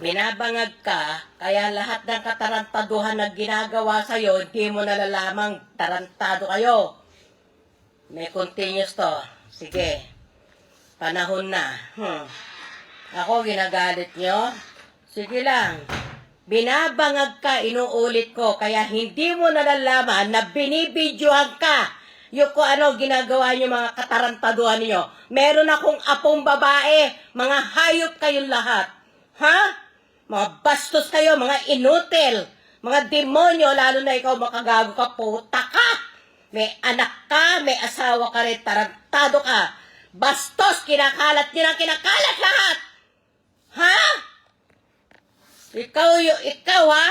minabangag ka, kaya lahat ng katarantaduhan na ginagawa sa'yo, hindi mo nalalamang tarantado kayo. May continuous to. Sige. Panahon na. Hmm. Ako, ginagalit nyo? Sige lang. Binabangag ka, inuulit ko, kaya hindi mo nalalaman na binibidyohan ka yung kung ano ginagawa niyo mga katarantaduhan niyo. Meron akong apong babae, mga hayop kayong lahat. Ha? Mga bastos kayo, mga inutil, mga demonyo, lalo na ikaw makagago ka, puta ka. May anak ka, may asawa ka rin, tarantado ka. Bastos, kinakalat ng kinakalat lahat. Ha? Ikaw, yung, ikaw ha?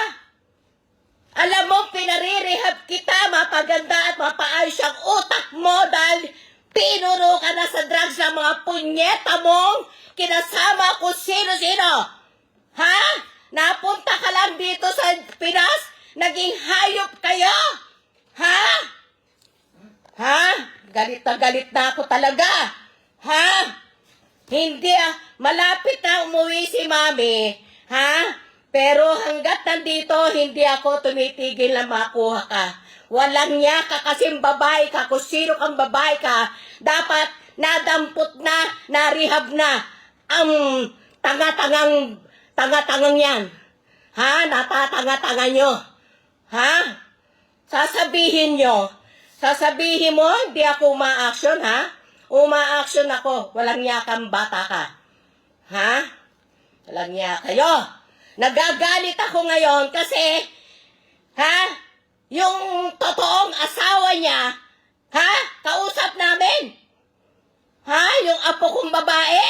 Alam mo, pinarirehab kita, mapaganda at mapaayos ang utak mo dahil pinuro ka na sa drugs ng mga punyeta mong kinasama kung sino-sino. Ha? Napunta ka lang dito sa Pinas? Naging hayop kayo? Ha? Ha? Galit na galit na ako talaga. Ha? Hindi ah, malapit na umuwi si mami. Ha? Pero hanggat nandito, hindi ako tumitigil na makuha ka. Walang niya ka kasing babae ka. Kung sino kang babae ka, dapat nadampot na, narehab na ang tanga-tangang, tanga-tangang yan. Ha? Natatanga-tanga nyo. Ha? Sasabihin nyo, sasabihin mo, hindi ako uma-action, ha? Uma-action ako, walang yakang bata ka. Ha? Walang niya kayo. Nagagalit ako ngayon kasi, ha? Yung totoong asawa niya, ha? Kausap namin. Ha? Yung apo kong babae.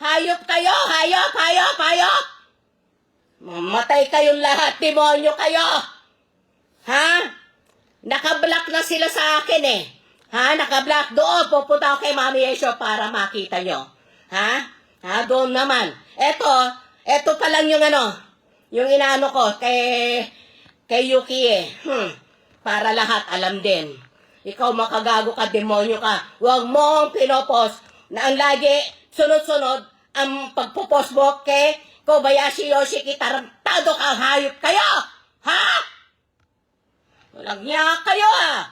Hayop kayo, hayop, hayop, hayop. Mamatay kayong lahat, demonyo kayo. Ha? Nakablock na sila sa akin eh. Ha? Nakablock doon. Pupunta ako kay Mami Esho para makita nyo. Ha? Ha? Doon naman. Eto, eto pa lang yung ano, yung inaano ko kay, kay Yuki eh. Hmm. Para lahat alam din. Ikaw makagago ka, demonyo ka. Huwag mong pinopos na ang lagi sunod-sunod ang pagpupos mo kay Kobayashi Yoshiki tarantado ka, hayop kayo! Ha? Walang niya kayo ah!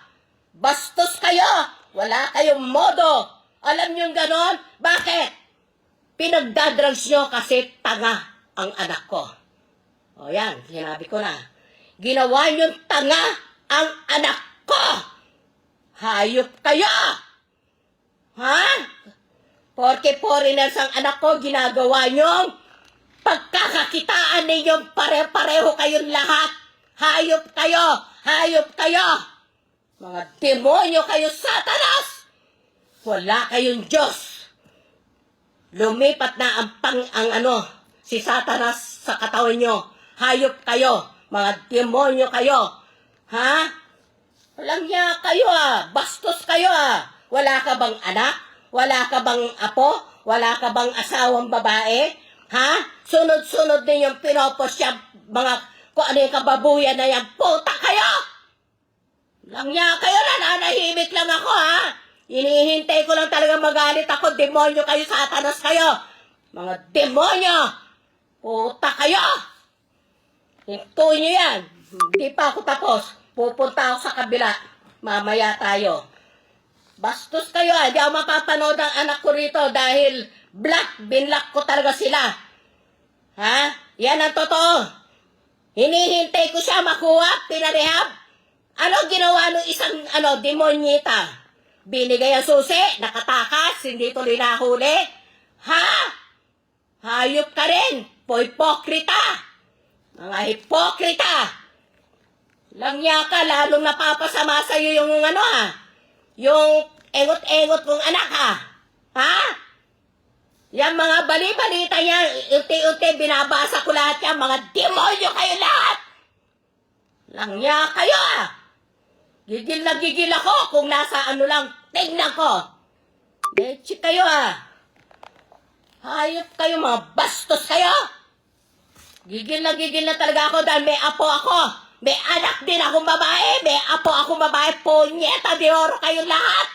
Bastos kayo! Wala kayong modo! Alam niyong ganon? Bakit? Pinagdadrugs nyo kasi tanga ang anak ko. O yan, sinabi ko na. Ginawa niyong tanga ang anak ko! Hayop kayo! Ha? Porke foreigners ang anak ko, ginagawa niyong pagkakakitaan ninyong pare-pareho kayong lahat. Hayop kayo! Hayop kayo! Mga demonyo kayo, satanas! Wala kayong Diyos! Lumipat na ang pang ang ano, si satanas sa katawan nyo. Hayop kayo! Mga demonyo kayo! Ha? Walang niya kayo ah! Bastos kayo ah! Wala ka bang anak? Wala ka bang apo? Wala ka bang asawang babae? Ha? Sunod-sunod din yung pinopos siya, mga kung ano yung kababuyan na yan. Puta kayo! Lang niya kayo, nananahimik lang ako ha! Inihintay ko lang talaga magalit ako, demonyo kayo, satanas kayo! Mga demonyo! Puta kayo! Hintuin niyo yan! Hindi pa ako tapos. Pupunta ako sa kabila. Mamaya tayo. Bastos kayo ah. Di ako mapapanood ang anak ko rito dahil black, binlock ko talaga sila. Ha? Yan ang totoo. Hinihintay ko siya makuha, pinarehab. Ano ginawa nung isang ano, demonyita? Binigay ang susi, nakatakas, hindi tuloy nahuli. Ha? Hayop ka rin, poipokrita. Mga hipokrita. Lang niya ka, lalong napapasama sa'yo yung ano ah. Yung engot-engot mong anak ha. Ha? Yan mga bali-balita niya, unti-unti binabasa ko lahat yan, mga demonyo kayo lahat! Lang niya kayo ah! Gigil na gigil ako kung nasa ano lang, tingnan ko! Leche kayo ah! Hayop kayo, mga bastos kayo! Gigil na gigil na talaga ako dahil may apo ako! May anak din akong babae! May apo akong babae! Punyeta de oro kayo lahat!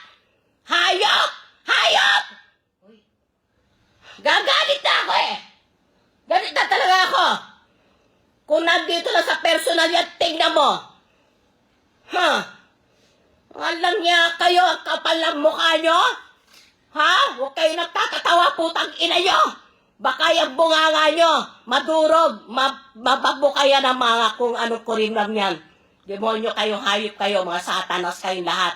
Hayop! Hayop! Gagalit na ako eh! Galit na talaga ako! na yan, tingnan mo. Ha? Alam niya kayo ang kapal ng mukha nyo? Ha? Huwag kayo nagtatatawa, putang ina nyo. Baka yung bunganga nyo, madurog, ma mabago kaya ng mga kung anong kurimam yan. Demonyo kayo, hayop kayo, mga satanas kayong lahat.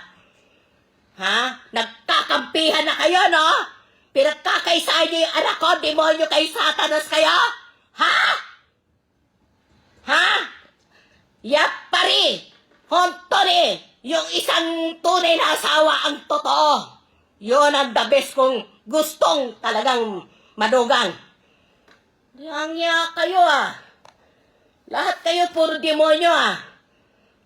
Ha? Nagkakampihan na kayo, no? Pinagkakaisa niyo yung anak ko, demonyo kayo, satanas kayo? Ha? Ha? Yapari! Hontoni! Yung isang tunay na asawa ang totoo. Yun ang the best kung gustong talagang madugang. Yang ya kayo ah. Lahat kayo puro demonyo ah.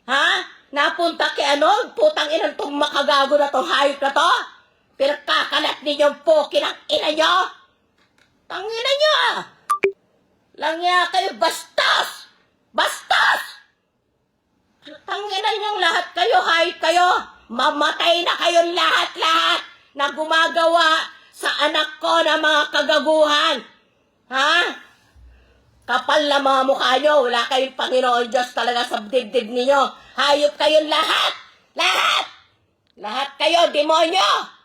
Ha? Napunta kay ano? Putang inang tong makagago na tong hayop na to? Pinagkakalat ninyo ang poki ng ina nyo? Tangina nyo ah. Langya kayo bastos! Bastos! Tangina niyong lahat kayo, hayop kayo. Mamatay na kayong lahat-lahat na gumagawa sa anak ko na mga kagaguhan. Ha? Kapal na mga mukha nyo. Wala kayong Panginoon Diyos talaga sa dibdib ninyo. Hayop kayong lahat. Lahat. Lahat kayo, demonyo.